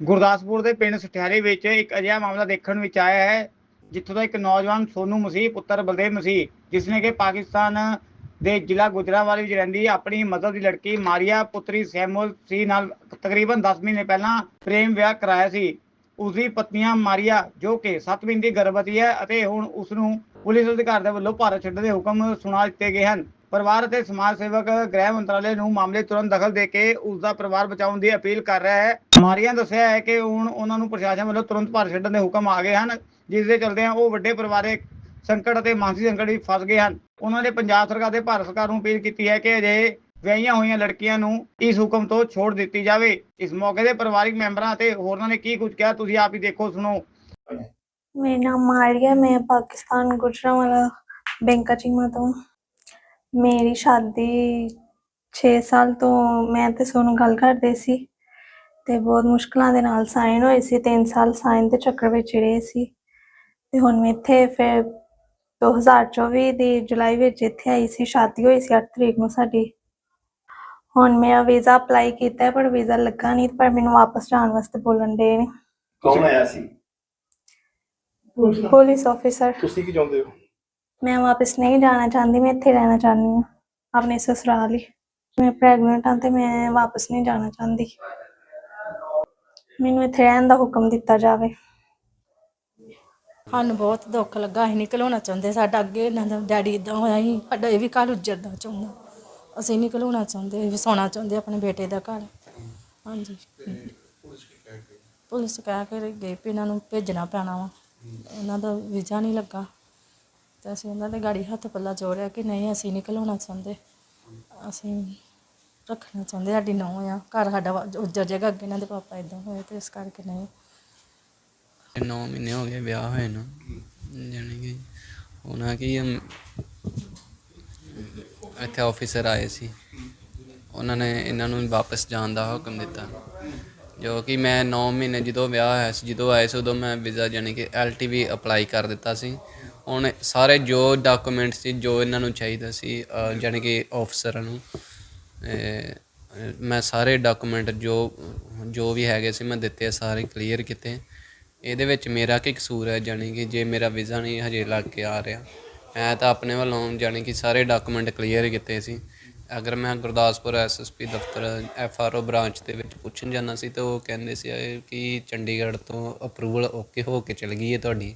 ਗੁਰਦਾਸਪੁਰ ਦੇ ਪਿੰਡ ਸਠਿਆਲੇ ਵਿੱਚ ਇੱਕ ਅਜਿਹਾ ਮਾਮਲਾ ਦੇਖਣ ਵਿੱਚ ਆਇਆ ਹੈ, ਜਿੱਥੋਂ ਦਾ ਇੱਕ ਨੌਜਵਾਨ ਸੋਨੂ ਮਸੀਹ, ਪੁੱਤਰ ਬਲਦੇਵ ਮਸੀਹ ਜਿਸ ਕਿ ਪਾਕਿਸਤਾਨ ਦੇ ਜ਼ਿਲ੍ਹਾ ਗੁਜਰਾਂਵਾਲੇ ਵਿੱਚ ਰਹਿੰਦੀ ਆਪਣੀ ਮਦਰ ਦੀ ਲੜਕੀ ਮਾਰੀਆ ਪੁੱਤਰੀ ਸੈਮੂਅਲ ਸੀ ਨਾਲ ਤਕਰੀਬਨ 10 ਮਹੀਨੇ ਪਹਿਲਾਂ ਪ੍ਰੇਮ ਵਿਆਹ ਕਰਾਇਆ ਸੀ। ਉਸ ਦੀ ਪਤਨੀਆ ਮਾਰੀਆ, ਜੋ ਕਿ 7 ਮਹੀਨੇ ਦੀ ਗਰਭਵਤੀ ਹੈ ਅਤੇ ਹੁਣ ਉਸ ਨੂੰ ਪੁਲਿਸ ਅਧਿਕਾਰ ਦੇ ਵੱਲੋਂ ਭਾਰਤ ਛੱਡਣ ਦੇ ਹੁਕਮ ਸੁਣਾ ਦਿੱਤੇ ਗਏ ਹਨ। ਪਰਿਵਾਰ ਅਤੇ ਸਮਾਜ ਸੇਵਕ ਗ੍ਰਹਿ ਮੰਤਰਾਲੇ ਨੂੰ ਮਾਮਲੇ ਤੁਰੰਤ ਦਖਲ ਦੇ ਕੇ ਉਸ ਦਾ ਪਰਿਵਾਰ ਬਚਾਉਣ ਦੀ ਅਪੀਲ ਕਰ ਰਿਹਾ ਹੈ। ਮਾਰੀਆ ਦੱਸਿਆ ਹੈ ਕਿ ਹੁਣ ਉਹਨਾਂ ਨੂੰ ਪ੍ਰਸ਼ਾਸਨ ਵੱਲੋਂ ਤੁਰੰਤ ਭਾਰਤ ਛੱਡਣ ਦੇ ਹੁਕਮ ਆ ਗਏ ਹਨ, ਜਿਸ ਦੇ ਚਲਦਿਆਂ ਉਹ ਵੱਡੇ ਪਰਿਵਾਰਕ ਸੰਕਟ ਅਤੇ ਮਾਨਸਿਕ ਸੰਕਟ ਵਿੱਚ ਫਸ ਗਏ ਹਨ। ਉਹਨਾਂ ਨੇ ਪੰਜਾਬ ਸਰਕਾਰ ਤੇ ਭਾਰਤ ਸਰਕਾਰ ਨੂੰ ਅਪੀਲ ਕੀਤੀ ਹੈ ਕਿ ਅਜੇ ਵਿਆਹੀਆਂ ਹੋਈਆਂ ਲੜਕੀਆਂ ਨੂੰ ਇਸ ਹੁਕਮ ਤੋਂ ਛੋੜ ਦਿੱਤੀ ਜਾਵੇ। ਇਸ ਮੌਕੇ ਦੇ ਪਰਿਵਾਰਕ ਮੈਂਬਰਾਂ ਅਤੇ ਹੋਰਨਾਂ ਨੇ ਕੀ ਕੁਝ ਕਿਹਾ, ਤੁਸੀਂ ਆਪ ਹੀ ਦੇਖੋ, ਸੁਣੋ। ਮੇਰਾ ਨਾਮ ਮਾਰੀਆ, ਮੈਂ ਪਾਕਿਸਤਾਨ ਗੁਜਰਾਂਵਾਲਾ ਬੈਂਕਾ ਚੀਮਾ ਤੋਂ। ਮੇਰੀ ਸ਼ਾਦੀ 6 ਸਾਲ ਤੋਂ ਮੈਂ ਤੇ ਸੋਨੂੰ ਗੱਲ ਕਰਦੇ ਸੀ। ਤੇ ਬਹੁਤ ਮੁਸ਼ਕਲਾਂ ਦੇ ਨਾਲ ਸਾਈਨ ਹੋਏ ਸੀ 3 ਸਾਲ ਸਾਈਨ ਦੇ ਚੱਕਰ ਵਿੱਚ ਰਹੇ ਸੀ। ਤੇ ਹੁਣ ਮੈਂ ਇੱਥੇ ਫਿਰ 2024 ਦੀ ਜੁਲਾਈ ਵਿੱਚ ਇੱਥੇ ਆਈ ਸੀ ਸ਼ਾਦੀ ਹੋਈ ਸੀ 8 ਤਰੀਕ ਨੂੰ ਸਾਡੀ। ਹੁਣ ਮੇਰਾ ਵੀਜ਼ਾ ਅਪਲਾਈ ਕੀਤਾ ਪਰ ਵੀਜ਼ਾ ਲੱਗਾ ਨਹੀਂ ਪਰ ਮੈਨੂੰ ਵਾਪਸ ਜਾਣ ਵਾਸਤੇ ਬੋਲਣ ਦੇ ਨੇ। ਕੌਣ ਆਇਆ ਸੀ? ਪੁਲਿਸ ਆਫੀਸਰ ਤੁਸੀਂ ਕੀ ਚਾਹੁੰਦੇ ਹੋ? ਮੈਂ ਵਾਪਸ ਨਹੀਂ ਜਾਣਾ ਚਾਹੁੰਦੀ ਮੈਂ ਇੱਥੇ ਰਹਿਣਾ ਚਾਹੁੰਦੀ ਹਾਂ ਆਪਣੇ ਸਸੁਰਾਲ ਹੀ। ਮੈਂ ਪ੍ਰੈਗਨੈਂਟ ਹਾਂ ਤੇ ਮੈਂ ਵਾਪਸ ਨਹੀਂ ਜਾਣਾ ਚਾਹੁੰਦੀ। ਮੈਨੂੰ ਇੱਥੇ ਰਹਿਣ ਦਾ ਹੁਕਮ ਦਿੱਤਾ ਜਾਵੇ। ਸਾਨੂੰ ਬਹੁਤ ਦੁੱਖ ਲੱਗਾ, ਅਸੀਂ ਨਿਕਲਣਾ ਚਾਹੁੰਦੇ ਸਾਡਾ ਅੱਗੇ ਇਹਨਾਂ ਦਾ ਡੈਡੀ ਇਦਾਂ ਹੋਇਆ ਸੀ, ਸਾਡਾ ਇਹ ਵੀ ਘਰ ਉੱਜੜਦਾ ਚਾਹੁੰਦਾ। ਅਸੀਂ ਨਿਕਲਣਾ ਚਾਹੁੰਦੇ ਵਸਾਉਣਾ ਚਾਹੁੰਦੇ ਆਪਣੇ ਬੇਟੇ ਦਾ ਘਰ। ਹਾਂਜੀ। ਪੁਲਿਸ ਕਹਿ ਕੇ ਗਏ ਵੀ ਇਹਨਾਂ ਨੂੰ ਭੇਜਣਾ ਪੈਣਾ ਵਾ। ਇਹਨਾਂ ਦਾ ਵੀਜ਼ਾ ਨਹੀਂ ਲੱਗਾ। ਤੇ ਅਸੀਂ ਉਹਨਾਂ ਦੇ ਗਾੜੀ ਹੱਥ ਪੱਲਾ ਜੋੜਿਆ ਕਿ ਨਹੀਂ, ਅਸੀਂ ਨਿਕਲਣਾ ਚਾਹੁੰਦੇ। ਅਸੀਂ ਰੱਖਣਾ ਚਾਹੁੰਦੇ ਸਾਡੀ ਨੌਂ ਆ। ਘਰ ਸਾਡਾ ਵਾ- ਉੱਜੜ ਜਾਏਗਾ ਅੱਗੇ ਇਹਨਾਂ ਦੇ ਪਾਪਾ ਇਦਾਂ ਹੋਏ ਤੇ ਇਸ ਕਰਕੇ ਨਹੀਂ। 9 ਮਹੀਨੇ ਹੋ ਗਏ ਵਿਆਹ ਹੋਏ ਨੂੰ। ਜਾਣੀ ਕਿ ਉਹਨਾਂ ਕੀ ਅਮ, ਇੱਥੇ ਆਫੀਸਰ ਆਏ ਸੀ। ਉਹਨਾਂ ਨੇ ਇਹਨਾਂ ਨੂੰ ਵਾਪਸ ਜਾਣ ਦਾ ਹੁਕਮ ਦਿੱਤਾ। ਜੋ ਕਿ ਮੈਂ 9 ਮਹੀਨੇ ਜਦੋਂ ਵਿਆਹ ਹੋਇਆ ਸੀ ਜਦੋਂ ਆਏ ਸੀ ਉਦੋਂ ਮੈਂ ਵੀਜ਼ਾ ਜਾਣੀ ਕਿ ਐਲਟੀਵੀ ਅਪਲਾਈ ਕਰ ਦਿੱਤਾ ਸੀ। ਹੁਣ ਸਾਰੇ ਜੋ ਡਾਕੂਮੈਂਟ ਸੀ ਜੋ ਇਹਨਾਂ ਨੂੰ ਚਾਹੀਦਾ ਸੀ ਅ, ਜਾਣੀ ਕਿ ਆਫਸਰਾਂ ਨੂੰ ਮੈਂ ਸਾਰੇ ਡਾਕੂਮੈਂਟ ਜੋ ਜੋ ਵੀ ਹੈਗੇ ਸੀ ਮੈਂ ਦਿੱਤੇ ਸਾਰੇ ਕਲੀਅਰ ਕੀਤੇ। ਇਹਦੇ ਵਿੱਚ ਮੇਰਾ ਕੀ ਕਸੂਰ ਹੈ, ਜਾਣੀ ਕਿ ਜੇ ਮੇਰਾ ਵੀਜ਼ਾ ਨਹੀਂ ਹਜੇ ਲੱਗ ਕੇ ਆ ਰਿਹਾ, ਮੈਂ ਤਾਂ ਆਪਣੇ ਵੱਲੋਂ ਜਾਣੀ ਕਿ ਸਾਰੇ ਡਾਕੂਮੈਂਟ ਕਲੀਅਰ ਕੀਤੇ ਸੀ। ਅਗਰ ਮੈਂ ਗੁਰਦਾਸਪੁਰ ਐਸਐਸਪੀ ਦਫ਼ਤਰ ਐਫਆਰਓ ਬ੍ਰਾਂਚ ਦੇ ਵਿੱਚ ਪੁੱਛਣ ਜਾਣਾ ਸੀ, ਤਾਂ ਉਹ ਕਹਿੰਦੇ ਸੀ ਕਿ ਚੰਡੀਗੜ੍ਹ ਤੋਂ ਅਪਰੂਵਲ ਓਕੇ ਹੋ ਕੇ ਚਲ ਗਈ ਹੈ ਤੁਹਾਡੀ?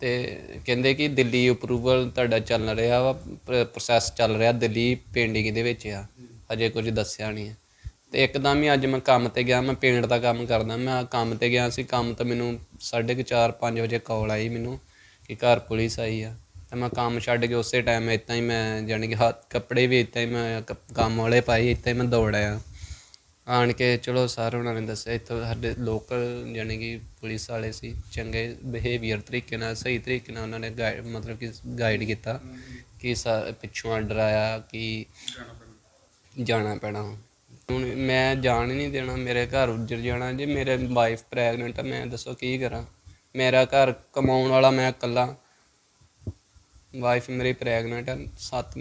ਤੇ ਕਹਿੰਦੇ ਕਿ ਦਿੱਲੀ ਅਪਰੂਵਲ ਤੁਹਾਡਾ ਚੱਲ ਰਿਹਾ ਵਾ ਪ੍ਰੋਸੈਸ ਚੱਲ ਰਿਹਾ ਦਿੱਲੀ ਪੇਂਡਿੰਗ ਦੇ ਵਿੱਚ ਆ। ਅਜੇ ਕੁਝ ਦੱਸਿਆ ਨਹੀਂ ਹੈ। ਤੇ ਇੱਕਦਮ ਹੀ ਅੱਜ ਮੈਂ ਕੰਮ ਤੇ ਗਿਆ, ਮੈਂ ਪੇਂਟ ਦਾ ਕੰਮ ਕਰਦਾ, ਮੈਂ ਕੰਮ ਤੇ ਗਿਆ ਸੀ, ਕੰਮ ਤੋਂ ਮੈਨੂੰ 4:30 5 ਵਜੇ ਕਾਲ ਆਈ ਮੈਨੂੰ ਕਿ ਘਰ ਪੁਲਿਸ ਆਈ ਆ। ਤੇ ਮੈਂ ਕੰਮ ਛੱਡ ਕੇ ਉਸੇ ਟਾਈਮ ਇੱਦਾਂ ਹੀ ਮੈਂ ਜਾਣੀ ਕਿ ਹੱਥ ਕੱਪੜੇ ਵੀ ਇੱਦਾਂ ਹੀ ਮੈਂ ਕ- ਕੰਮ ਵਾਲੇ ਪਾਈ ਇੱਦਾਂ ਹੀ ਮੈਂ ਦੌੜ ਆਇਆ। ਆਣ ਕੇ ਚਲੋ ਸਰ ਉਹਨਾਂ ਨੇ ਦੱਸਿਆ, ਇੱਥੋਂ ਸਾਡੇ ਲੋਕਲ ਜਾਣੀ ਕਿ ਪੁਲਿਸ ਵਾਲੇ ਸੀ, ਚੰਗੇ ਬਿਹੇਵੀਅਰ ਤਰੀਕੇ ਨਾਲ, ਸਹੀ ਤਰੀਕੇ ਨਾਲ ਉਹਨਾਂ ਨੇ ਗਾਈਡ ਮਤਲਬ ਕਿ ਗਾਈਡ ਕੀਤਾ ਕਿ ਸਾ- ਪਿੱਛੋਂ ਆਰਡਰ ਆਇਆ ਕਿ ਜਾਣਾ ਪੈਣਾ। ਹੁਣ ਮੈਂ ਜਾਣ ਹੀ ਨਹੀਂ ਦੇਣਾ, ਮੇਰੇ ਘਰ ਉੱਜੜ ਜਾਣਾ, ਜੇ ਮੇਰੇ ਵਾਈਫ ਪ੍ਰੈਗਨੈਂਟ ਆ, ਮੈਂ ਦੱਸੋ ਕੀ ਕਰਾਂ? ਮੇਰਾ ਘਰ ਕਮਾਉਣ ਵਾਲਾ ਮੈਂ ਇਕੱਲਾ। ਵਾਈਫ ਮੇਰੀ ਪ੍ਰੈਗਨੈਂਟ ਆ, ਸੱਤ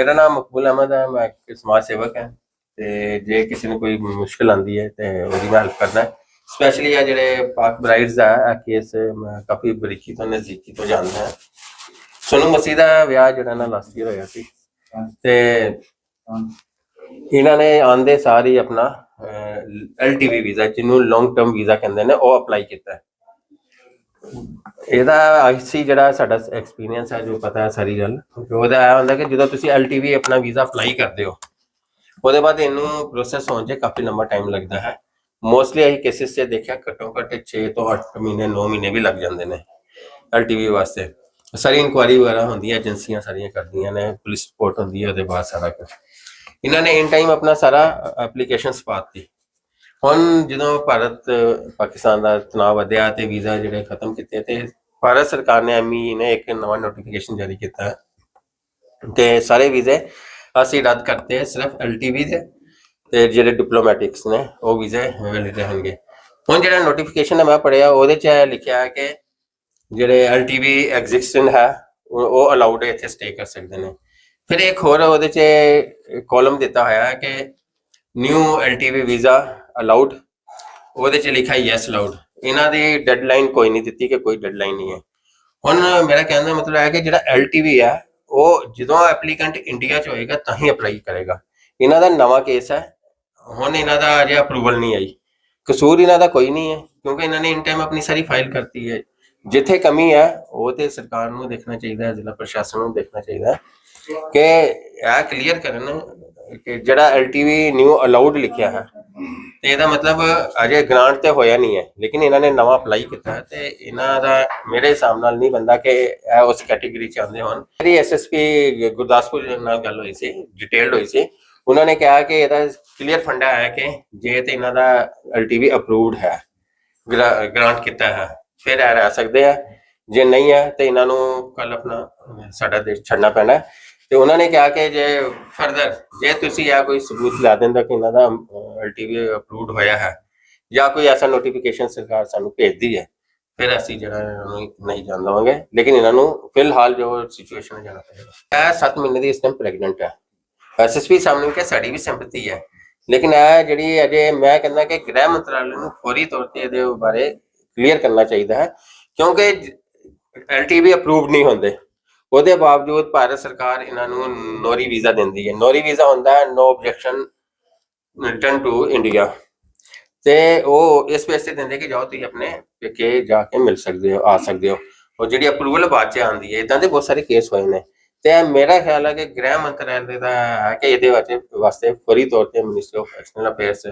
ਮੇਰਾ ਨਾਮ ਮਕਬੂਲ ਅਹਿਮਦ ਹੈ ਮੈਂ ਇੱਕ ਸਮਾਜ ਸੇਵਕ ਹਾਂ ਤੇ ਜੇ ਕਿਸੇ ਨੂੰ ਕੋਈ ਮੁਸ਼ਕਲ ਆਂਦੀ ਹੈ, ਤੇ ਉਹਦੀ ਮੈਂ ਹੈਲਪ ਕਰਦਾ। ਸਪੈਸ਼ਲੀ ਆ ਜਿਹੜੇ ਪਾਕ ਬ੍ਰਾਈਡਸ ਆ ਇਹ ਕੇਸ ਮੈਂ ਕਾਫੀ ਬਰੀਕੀ ਤੋਂ, ਨਜ਼ਦੀਕੀ ਤੋਂ ਜਾਣਦਾ। ਸੋਨੂ ਮਸੀਹ ਦਾ ਵਿਆਹ ਜਿਹੜਾ ਨਾ ਲਾਸਟ ਈਅਰ ਹੋਇਆ ਸੀ। ਤੇ ਇਹਨਾਂ ਨੇ ਆਂਦੇ ਸਾਰ ਆਪਣਾ ਐਲਟੀਵੀ ਵੀਜ਼ਾ ਜਿਹਨੂੰ ਲੌਂਗ ਟਰਮ ਵੀਜ਼ਾ ਕਹਿੰਦੇ ਨੇ, ਉਹ ਅਪਲਾਈ ਕੀਤਾ। ਇਹਦਾ ਆਈਸੀ ਜਿਹੜਾ ਸਾਡਾ ਐਕਸਪੀਰੀਅੰਸ ਹੈ ਜੋ ਪਤਾ ਹੈ ਸਾਰੀ ਗੱਲ। ਉਹਦਾ ਇਹ ਹੁੰਦਾ ਕਿ ਜਦੋਂ ਤੁਸੀਂ ਐਲਟੀਵੀ ਆਪਣਾ ਵੀਜ਼ਾ ਅਪਲਾਈ ਕਰਦੇ ਹੋ, ਉਹਦੇ ਬਾਅਦ ਇਹਨੂੰ ਪ੍ਰੋਸੈਸ ਹੋਣ 'ਚ ਕਾਫੀ ਲੰਬਾ ਟਾਈਮ ਲੱਗਦਾ ਹੈ। ਮੋਸਟਲੀ ਇਹ ਕੇਸਿਸ 'ਚ ਦੇਖਿਆ ਘੱਟੋ ਘੱਟ 6 ਤੋਂ 8 ਮਹੀਨੇ 9 ਮਹੀਨੇ ਵੀ ਲੱਗ ਜਾਂਦੇ ਨੇ ਐਲਟੀਵੀ ਵਾਸਤੇ। ਸਾਰੀ ਇਨਕੁਆਰੀ ਵਗੈਰਾ ਹੁੰਦੀ ਹੈ ਏਜੰਸੀਆਂ ਸਾਰੀਆਂ ਕਰਦੀਆਂ ਨੇ ਪੁਲਿਸ ਰਿਪੋਰਟ ਹੁੰਦੀ ਹੈ, ਉਹਦੇ ਬਾਅਦ ਸਾਰਾ ਕੁਝ ਇਹਨਾਂ ਨੇ ਇਨ ਟਾਈਮ ਆਪਣਾ ਸਾਰਾ ਐਪਲੀਕੇਸ਼ਨਸ ਪਾਤੀ ਹੁਣ ਜਦੋਂ ਭਾਰਤ, ਪਾਕਿਸਤਾਨ ਦਾ ਤਣਾਅ ਵਧਿਆ ਤੇ ਵੀਜ਼ਾ ਜਿਹੜੇ ਖਤਮ ਕੀਤੇ ਤੇ ਭਾਰਤ ਸਰਕਾਰ ਨੇ ਐਮਈ ਨੇ ਇੱਕ ਨਵਾਂ ਨੋਟੀਫਿਕੇਸ਼ਨ ਜਾਰੀ ਕੀਤਾ ਹੈ। ਕਿ ਸਾਰੇ ਵੀਜ਼ੇ ਅਸੀਂ ਰੱਦ ਕਰਤੇ ਹੈ ਸਿਰਫ ਐਲਟੀਵੀ ਦੇ ਤੇ ਜਿਹੜੇ ਡਿਪਲੋਮੈਟਿਕਸ ਨੇ, ਉਹ ਵੀਜ਼ੇ ਵੈਲਿਡ ਰਹਿਣਗੇ। ਹੁਣ ਜਿਹੜਾ ਨੋਟੀਫਿਕੇਸ਼ਨ ਹੈ, ਮੈਂ ਪੜਿਆ ਉਹਦੇ ਚ ਇਹ ਲਿਖਿਆ ਹੈ ਕਿ ਜਿਹੜੇ ਐਲਟੀਵੀ ਐਗਜ਼ਿਸਟੈਂਟ ਹੈ, ਉਹ- ਉਹ ਅਲਾਉਡ ਇੱਥੇ ਸਟੇ ਕਰ ਸਕਦੇ ਨੇ। ਫਿਰ ਇੱਕ ਹੋਰ ਉਹਦੇ ਚ ਕਾਲਮ ਦਿੱਤਾ ਹੋਇਆ ਹੈ ਕਿ ਨਿਊ ਐਲਟੀਵੀ ਵੀਜ਼ਾ ਅਲਾਉਡ ਉਹਦੇ ਚ ਲਿਖਿਆ ਯੈਸ ਅਲਾਉਡ ਇਹਨਾਂ ਦੀ ਡੈਡਲਾਈਨ ਕੋਈ ਨਹੀਂ ਦਿੱਤੀ ਕਿ ਕੋਈ ਡੈਡਲਾਈਨ ਨਹੀਂ ਹੈ। ਹੁਣ ਮੇਰਾ ਕਹਿਣ ਦਾ ਮਤਲਬ ਹੈ ਕਿ ਜਿਹੜਾ ਐਲਟੀਵੀ ਹੈ, ਉਹ ਜਦੋਂ ਐਪਲੀਕੈਂਟ ਇੰਡੀਆ ਚ ਹੋਏਗਾ, ਤਾਂ ਹੀ ਅਪਲਾਈ ਕਰੇਗਾ। ਇਹਨਾਂ ਦਾ ਨਵਾਂ ਕੇਸ ਹੈ। ਹੁਣ ਇਹਨਾਂ ਦਾ ਅਜੇ ਅਪਰੂਵਲ ਨਹੀਂ ਆਈ। ਕਸੂਰ ਇਹਨਾਂ ਦਾ ਕੋਈ ਨਹੀਂ ਹੈ, ਕਿਉਂਕਿ ਇਹਨਾਂ ਨੇ ਇਨ ਟਾਈਮ ਆਪਣੀ ਸਾਰੀ ਫਾਈਲ ਕਰਤੀ ਹੈ। ਜਿੱਥੇ ਕਮੀ ਹੈ, ਉਹ ਤੇ ਸਰਕਾਰ ਨੂੰ ਦੇਖਣਾ ਚਾਹੀਦਾ ਹੈ, ਜ਼ਿਲ੍ਹਾ ਪ੍ਰਸ਼ਾਸਨ ਨੂੰ ਦੇਖਣਾ ਚਾਹੀਦਾ ਹੈ ਕਿ ਇਹ ਕਲੀਅਰ ਕਰਨ ਕਿ ਜਿਹੜਾ ਐਲਟੀਵੀ ਨਿਊ ਅਲਾਉਡ ਲਿਖਿਆ ਹੈ, ਤੇ ਇਹਦਾ ਮਤਲਬ ਅਜੇ ਗ੍ਰਾਂਟ ਤੇ ਹੋਇਆ ਨਹੀਂ ਹੈ, ਲੇਕਿਨ ਇਹਨਾਂ ਨੇ ਨਵਾਂ ਅਪਲਾਈ ਕੀਤਾ ਹੈ ਤੇ ਇਹਨਾਂ ਦਾ ਮੇਰੇ ਹਿਸਾਬ ਨਾਲ ਨਹੀਂ ਬੰਦਾ ਕਿ ਇਹ ਉਸ ਕੈਟਾਗਰੀ ਚ ਆਉਂਦੇ ਹੋਣ। ਮੇਰੀ ਐਸਐਸਪੀ ਗੁਰਦਾਸਪੁਰ ਨਾਲ ਗੱਲ ਹੋਈ ਸੀ ਡਿਟੇਲਡ ਹੋਈ ਸੀ। ਉਹਨਾਂ ਨੇ ਕਿਹਾ ਕਿ ਇਹਦਾ ਕਲੀਅਰ ਫੰਡਾ ਹੈ ਕਿ ਜੇ ਤੇ ਇਹਨਾਂ ਦਾ ਐਲਟੀਵੀ ਅਪਰੂਵਡ ਹੈ ਗ੍ਰਾਂਟ ਕੀਤਾ ਹੈ। ਫਿਰ ਇਹ ਰਹਿ ਸਕਦੇ ਆ। ਜੇ ਨਹੀਂ ਹੈ ਤੇ ਇਹਨਾਂ ਨੂੰ ਕੱਲ ਆਪਣਾ ਸਾਡਾ ਦੇਸ਼ ਛੱਡਣਾ ਪੈਣਾ। ਤੇ ਉਹਨਾਂ ਨੇ ਕਿਹਾ ਕਿ ਜੇ ਫਰਦਰ ਜੇ ਤੁਸੀਂ ਆ ਕੋਈ ਸਬੂਤ ਲਾ ਦਿੰਦਾ ਕਿ ਇਹਨਾਂ ਦਾ ਐਲਟੀਵੀ ਅਪਰੂਵਡ ਹੋਇਆ ਹੈ, ਜਾਂ ਕੋਈ ਐਸਾ ਨੋਟੀਫਿਕੇਸ਼ਨ ਸਰਕਾਰ ਸਾਨੂੰ ਭੇਜਦੀ ਹੈ, ਫਿਰ ਅਸੀਂ ਜਿਹੜਾ ਇਹਨਾਂ ਨੂੰ ਨਹੀਂ ਜਾਣ ਦੇਵਾਂਗੇ। ਲੇਕਿਨ ਇਹਨਾਂ ਨੂੰ ਫਿਲਹਾਲ ਜੋ ਸਿਚੁਏਸ਼ਨ ਹੈ, ਜਾਣਾ ਪਏਗਾ। ਇਹ 7 ਮਹੀਨੇ ਦੀ ਇਸ ਟਾਈਮ ਪ੍ਰੈਗਨੈਂਟ ਹੈ। ਐਸਐਸਪੀ ਸਾਹਮਣੇ ਕਿ ਸਾਡੀ ਵੀ ਸੰਪਤੀ ਹੈ। ਲੇਕਿਨ ਇਹ ਜਿਹੜੀ ਅਜੇ ਮੈਂ ਕਹਿੰਦਾ ਕਿ ਗ੍ਰਹਿ ਮੰਤਰਾਲੇ ਨੂੰ ਫੌਰੀ ਤੌਰ ਤੇ ਇਹਦੇ ਬਾਰੇ ਕਲੀਅਰ ਕਰਨਾ ਚਾਹੀਦਾ ਹੈ, ਕਿਉਂਕਿ ਐਲਟੀਵੀ ਅਪਰੂਵਡ ਨਹੀਂ ਹੁੰਦੇ। ਉਹਦੇ ਬਾਵਜੂਦ ਭਾਰਤ ਸਰਕਾਰ ਇਹਨਾਂ ਨੂੰ ਨੋਰੀ ਵੀਜ਼ਾ ਦਿੰਦੀ ਹੈ। ਨੋਰੀ ਵੀਜ਼ਾ ਹੁੰਦਾ ਹੈ no objection return to India ਤੇ ਉਹ ਇਸ ਬੇਸ ਦਿੰਦੇ ਕਿ ਜਾਓ, ਤੁਸੀਂ ਆਪਣੇ ਪੇਕੇ ਜਾ ਕੇ ਮਿਲ ਸਕਦੇ ਹੋ, ਆ ਸਕਦੇ ਹੋ। ਉਹ ਜਿਹੜੀ ਅਪਰੂਵਲ ਬਾਅਦ ਚ ਆਉਂਦੀ ਹੈ, ਇਦਾਂ ਦੇ ਬਹੁਤ ਸਾਰੇ ਕੇਸ ਹੋਏ ਨੇ। ਤੇ ਮੇਰਾ ਖਿਆਲ ਹੈ ਕਿ ਗ੍ਰਹਿ ਮੰਤਰਾਲੇ ਦਾ ਹੈ ਕਿ ਇਹਦੇ ਵਾਸਤੇ ਵਾਸਤੇ ਫੌਰੀ ਤੌਰ ਤੇ minister of external affairs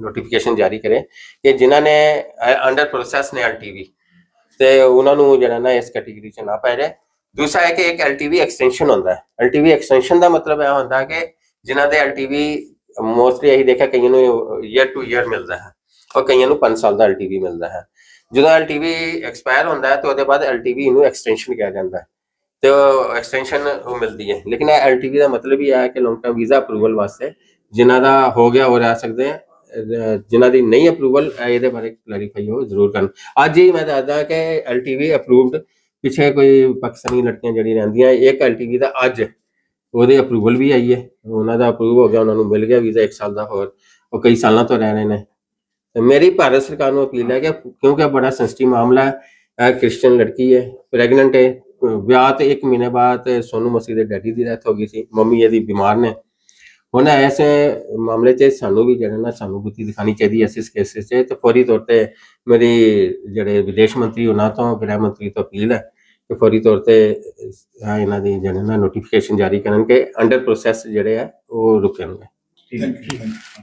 notification ਜਾਰੀ ਕਰੇ ਕਿ ਜਿਨ੍ਹਾਂ ਨੇ ਅੰਡਰ ਪ੍ਰੋਸੈਸ ਨੇ ਐਲਟੀਵੀ ਤੇ ਉਹਨਾਂ ਨੂੰ ਜਿਹੜਾ ਨਾ ਇਸ ਕੈਟਾਗਰੀ ਚ ਨਾ ਪੈ ਜਾਏ। ਦੂਸਰਾ ਹੈ ਕਿ ਇੱਕ ਐਲਟੀਵੀ ਐਕਸਟੈਂਸ਼ਨ ਹੁੰਦਾ ਹੈ। ਐਲਟੀਵੀ ਐਕਸਟੈਂਸ਼ਨ ਦਾ ਮਤਲਬ ਇਹ ਹੁੰਦਾ ਹੈ ਕਿ ਜਿਨ੍ਹਾਂ ਦੇ ਐਲਟੀਵੀ ਮੋਸਟਲੀ ਅਸੀਂ ਦੇਖਿਆ ਕਈਆਂ ਨੂੰ ਈਅਰ ਟੂ ਈਅਰ ਮਿਲਦਾ ਹੈ। ਔਰ ਕਈਆਂ ਨੂੰ 5 ਸਾਲ ਦਾ ਐਲਟੀਵੀ ਮਿਲਦਾ ਹੈ। ਜਦੋਂ ਐਲਟੀਵੀ ਐਕਸਪਾਇਰ ਹੁੰਦਾ ਹੈ, ਤਾਂ ਉਹਦੇ ਬਾਅਦ ਐਲਟੀਵੀ ਨੂੰ ਐਕਸਟੈਂਸ਼ਨ ਕਿਹਾ ਜਾਂਦਾ ਹੈ। ਤੇ ਐਕਸਟੈਂਸ਼ਨ ਉਹ ਮਿਲਦੀ ਹੈ। ਲੇਕਿਨ ਐਲਟੀਵੀ ਦਾ ਮਤਲਬ ਹੀ ਹੈ ਕਿ ਲੌਂਗ ਟਰਮ ਵੀਜ਼ਾ ਅਪਰੂਵਲ ਵਾਸਤੇ ਜਿਨ੍ਹਾਂ ਦਾ ਹੋ ਗਿਆ, ਉਹ ਰਹਿ ਸਕਦੇ ਆ। ਜਿਨ੍ਹਾਂ ਦੀ ਨਹੀਂ ਅਪਰੂਵਲ ਇਹਦੇ ਬਾਰੇ ਕਲੈਰੀਫਾਈ ਹੋ, ਜ਼ਰੂਰ ਕਰਨ। ਅੱਜ ਹੀ ਮੈਂ ਦੱਸਦਾ ਕਿ ਐਲਟੀਵੀ ਅਪਰੂਵਡ ਪਿੱਛੇ ਕੋਈ ਪਾਕਿਸਤਾਨੀ ਲੜਕੀਆਂ ਜਿਹੜੀ ਰਹਿੰਦੀਆਂ, ਇੱਕ ਐਲਟੀਵੀ ਦਾ ਅੱਜ ਉਹਦੇ ਅਪਰੂਵਲ ਵੀ ਆਈ ਹੈ। ਉਹਨਾਂ ਦਾ ਅਪਰੂਵ ਹੋ ਗਿਆ, ਉਹਨਾਂ ਨੂੰ ਮਿਲ ਗਿਆ ਵੀਜ਼ਾ 1 ਸਾਲ ਦਾ ਹੋਰ, ਉਹ ਕਈ ਸਾਲਾਂ ਤੋਂ ਰਹਿ ਰਹੇ ਨੇ। ਤੇ ਮੇਰੀ ਭਾਰਤ ਸਰਕਾਰ ਨੂੰ ਅਪੀਲ ਹੈ ਕਿ ਕਿਉਂਕਿ ਬੜਾ ਸੈਂਸਿਟਿਵ ਮਾਮਲਾ ਹੈ, ਇਹ ਕ੍ਰਿਸਚੀਅਨ ਲੜਕੀ ਹੈ ਪ੍ਰੈਗਨੈਂਟ ਹੈ, ਵਿਆਹ ਤੇ 1 ਮਹੀਨੇ ਬਾਅਦ ਸੋਨੂ ਮਸੀਹ ਦੇ ਡੈਡੀ ਦੀ ਡੈਥ ਹੋ ਗਈ ਸੀ, ਮੰਮੀ ਇਹਦੀ ਬਿਮਾਰ ਨੇ। ਹੁਣ ਐਸੇ ਮਾਮਲੇ 'ਚ ਸਾਨੂੰ ਵੀ ਜਿਹੜਾ ਨਾ ਸਾਨੂੰ ਬੁੱਧੀ ਦਿਖਾਣੀ ਚਾਹੀਦੀ ਹੈ ਇਸ ਕੇਸਿਸ 'ਚ ਤੇ ਫੌਰੀ ਤੌਰ ਤੇ ਮੇਰੀ ਜਿਹੜੇ ਵਿਦੇਸ਼ ਮੰਤਰੀ ਉਹਨਾਂ ਤੋਂ, ਗ੍ਰਹਿ ਮੰਤਰੀ ਤੋਂ ਅਪੀਲ ਹੈ ਕਿ ਫੌਰੀ ਤੌਰ ਤੇ ਇਹਨਾਂ ਦੀ ਜਿਹੜੇ ਨਾ ਨੋਟੀਫਿਕੇਸ਼ਨ ਜਾਰੀ ਕਰਨ ਕਿ ਅੰਡਰ ਪ੍ਰੋਸੈਸ ਜਿਹੜੇ ਆ ਉਹ ਰੁਕਣਗੇ ਠੀਕ ਹੈ।